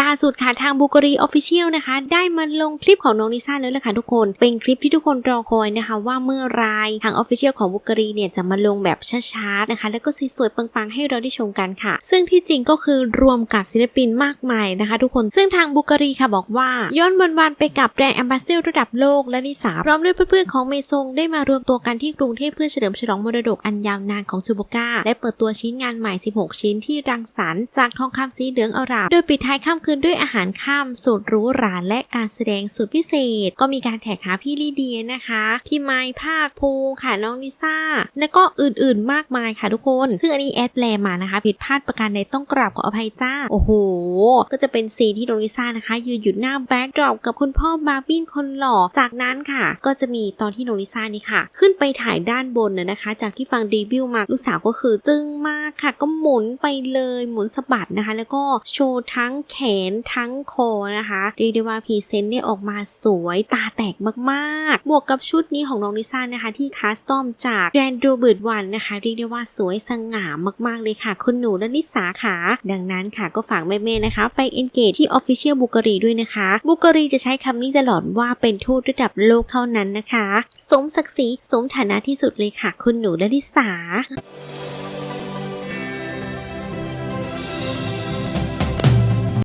ล่าสุดค่ะทางบุกรีออฟฟิเชียลนะคะ ได้มาลงคลิปของน้องนิซ่าแล้วล่ะค่ะทุกคน เป็นคลิปที่ทุกคนรอคอยนะคะ ว่าเมื่อไรทางออฟฟิเชียลของบุกรีเนี่ยจะมาลงแบบช้าๆนะคะ แล้วก็สวยๆปังๆให้เราได้ชมกันค่ะ ซึ่งที่จริงก็คือรวมกับศิลปินมากมายนะคะ ทุกคนซึ่งทางบุกรีค่ะบอกว่า ย้อนวันๆไปกับแบรนด์แอมบาสเซลระดับโลกและนิสาพร้อมด้วยเพื่อนๆของเมซงได้มารวมตัวกันที่กรุงเทพเพื่อเฉลิมฉลองมรดกอันยาวนานของซูโบก้าและเปิดตัวชิ้นงานใหม่ 16 ชิ้นที่รังสรรค์จากทองคำสีเหลืองอร่ามโดยปิดท้ายค่ำคืนด้วยอาหารค่ำสุดหรูหราและการแสดงสุดพิเศษ ก็มีการแท็กหาพี่ลีเดียนะคะ พี่ไม้ภาคภูค่ะน้องนิซ่า และก็อื่นๆมากมายค่ะทุกคน ซึ่งอันนี้แอดแปลมานะคะ ผิดพลาดประการใดต้องกราบขออภัยจ้า โอ้โห ก็จะเป็นซีนที่น้องลิซ่านะคะ ยืนอยู่หน้าแบ็กดรอปกับคุณพ่อบาร์บินคนหล่อ จากนั้นค่ะ ก็จะมีตอนที่น้องลิซ่านี่ค่ะ ขึ้นไปถ่ายด้านบนนะนะคะ จากที่ฟังรีวิวมาลูกสาวก็คือจึ้งมากค่ะ ก็หมุนไปเลยหมุนสะบัดนะคะ แล้วก็โชว์ทั้งแขนทั้งโคนะคะเรียกได้ว่าพรีเซนต์ได้ออกมาสวยตาแตกมากๆ บวกกับชุดนี้ของน้องลิซ่านะคะ ที่คัสตอมจากแบรนด์โรเบิร์ตวันนะคะ เรียกได้ว่าสวยสง่ามากๆเลยค่ะ คุณหนูและนิสาค่ะ ดังนั้นค่ะก็ฝากแม่ๆนะคะ ไป engage ที่ Official บุกรีด้วยนะคะ บุกรีจะใช้คำนี้ตลอดว่าเป็นทูตระดับโลกเท่านั้นนะคะ สมศักดิ์ศรีสมฐานะที่สุดเลยค่ะ คุณหนูและนิสา